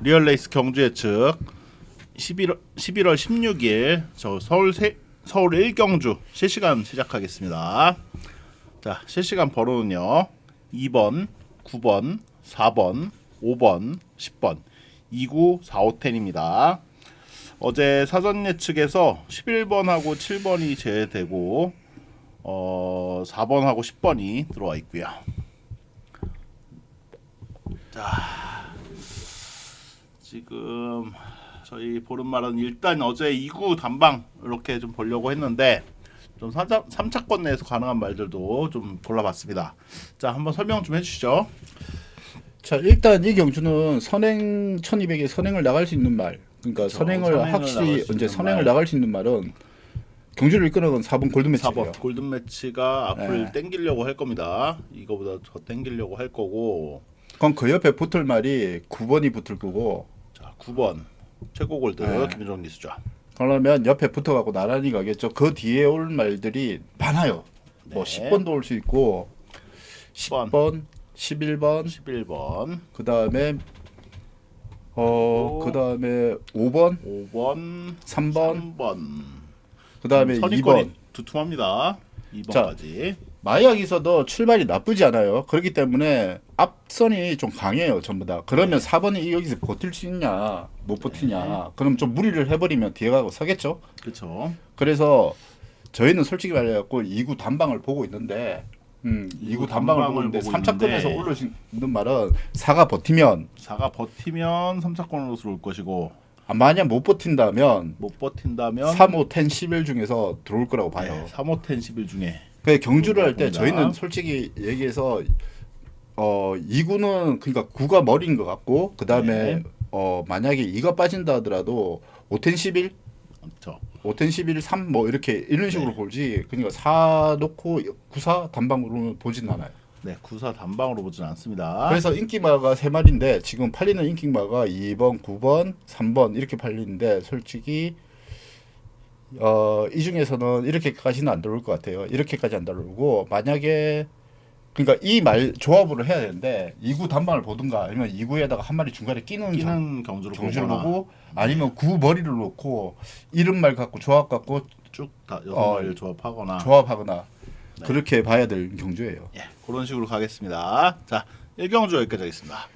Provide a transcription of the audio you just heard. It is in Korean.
리얼레이스 경주 예측 11월 11월 16일 저 서울 세, 서울 1경주 실시간 시작하겠습니다. 자, 실시간 번호는요. 2번, 9번, 4번, 5번, 10번, 29, 45, 10입니다. 어제 사전 예측에서 11번하고 7번이 제외되고 어 4번하고 10번이 들어와 있고요. 자 지금 저희 보름말은 일단 어제 2구 단방 이렇게 좀 보려고 했는데 좀 3차, 3차권 내에서 가능한 말들도 좀 골라봤습니다. 자 한번 설명 좀 해주시죠. 자 일단 이 경주는 선행 1200에 선행을 나갈 수 있는 말 그러니까 그렇죠. 선행을 확실히 수 이제 선행을 말. 나갈 수 있는 말은 경주를 이끄는 건 4번 골드 매치예요 4번 골든 매치가 앞을 네. 땡기려고 할 겁니다. 이거보다 더 땡기려고 할 거고 그럼 그 옆에 붙을 말이 9번이 붙을 거고 자 9번 최고 골드 네. 김효정 기수죠. 그러면 옆에 붙어갖고 나란히 가겠죠 그 뒤에 올 말들이 많아요 뭐 네. 10번도 올 수 있고 10번. 10번 11번 11번, 그 다음에 어 그리고 그 다음에 5번 5번, 3번 3번. 그 다음에 선입권이 2번 두툼합니다. 2번까지. 마약에서도 출발이 나쁘지 않아요. 그렇기 때문에 앞선이 좀 강해요, 전부 다. 그러면 네. 4번이 여기서 버틸 수 있냐, 못 버티냐. 그럼 좀 무리를 해버리면 뒤에 가고 서겠죠. 그렇죠. 그래서 저희는 솔직히 말해갖고 2구 단방을 보고 있는데, 음, 2구 단방을 보고 있는데 보고 3차권에서 있는데 올릴 수 있는 말은 4가 버티면 4가 버티면 3차권으로 들어올 것이고 아, 만약 못 버틴다면 못 버틴다면 3, 5, 10, 11 중에서 들어올 거라고 봐요. 네, 3, 5, 10, 11 중에 그 경주를 할 때. 저희는 솔직히 얘기해서 어 2구는 그러니까 9가 머리인 것 같고 그 다음에 네. 어 만약에 2가 빠진다 하더라도 5텐 11, 그렇죠. 5텐 11, 3 뭐 이렇게 이런 식으로 네. 볼지 그러니까 4 놓고 9사 단방으로 보진 않아요. 네, 9사 단방으로 보진 않습니다. 그래서 인기마가 세 마리인데 지금 팔리는 인기마가 2번, 9번, 3번 이렇게 팔리는데 솔직히 어, 이 중에서는 이렇게까지는 안 들어올 것 같아요. 이렇게까지 안 들어오고 만약에 그러니까 이 말 조합으로 해야 되는데 2구 단방을 보든가 아니면 2구에다가 한 마리 중간에 끼는 경- 끼는 경주를, 경주를 보고 아니면 9 머리를 놓고 이런 말 갖고 조합 갖고 쭉다 여섯 어, 마리를 조합하거나 조합하거나 네. 그렇게 봐야 될 경주예요. 예, 그런 식으로 가겠습니다. 자, 1경주 여기까지 하겠습니다.